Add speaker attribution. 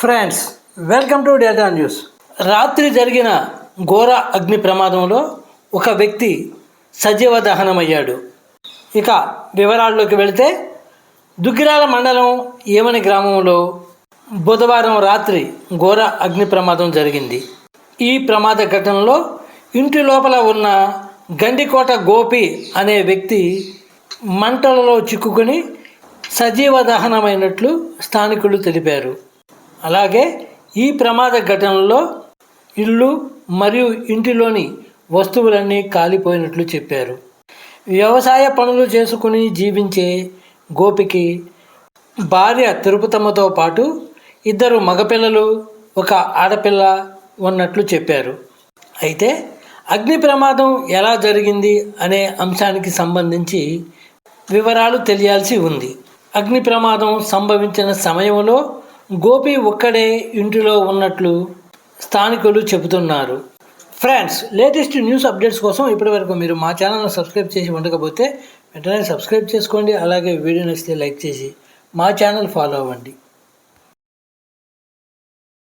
Speaker 1: Friends welcome to data news. రాత్రి జరిగిన ఘోర అగ్ని ప్రమాదంలో ఒక వ్యక్తి సజీవ దహనమయ్యాడు ఇక వివరాల్లోకి వెళితే దుగ్గిరాల మండలం ఏమని గ్రామంలో బుధవారం రాత్రి ఘోర అగ్ని ప్రమాదం జరిగింది. ఈ ప్రమాద ఘటనలో ఇంటి లోపల ఉన్న గండికోట గోపి అనే వ్యక్తి మంటలలో చిక్కుకొని సజీవ దహనమైనట్లు స్థానికులు తెలిపారు. అలాగే ఈ ప్రమాద ఘటనలో ఇల్లు మరియు ఇంటిలోని వస్తువులన్నీ కాలిపోయినట్లు చెప్పారు. వ్యవసాయ పనులు చేసుకుని జీవించే గోపికి భార్య తిరుపతమ్మతో పాటు ఇద్దరు మగపిల్లలు ఒక ఆడపిల్ల ఉన్నట్లు చెప్పారు. అయితే అగ్ని ప్రమాదం ఎలా జరిగింది అనే అంశానికి సంబంధించి వివరాలు తెలియాల్సి ఉంది. అగ్ని ప్రమాదం సంభవించిన సమయంలో గోపి ఒక్కడే ఇంటిలో ఉన్నట్లు స్థానికులు చెబుతున్నారు. ఫ్రెండ్స్ లేటెస్ట్ న్యూస్ అప్డేట్స్ కోసం ఇప్పటివరకు మీరు మా ఛానల్ను సబ్స్క్రైబ్ చేసి ఉండకపోతే వెంటనే సబ్స్క్రైబ్ చేసుకోండి అలాగే వీడియో నచ్చితే లైక్ చేసి మా ఛానల్ ఫాలో అవ్వండి.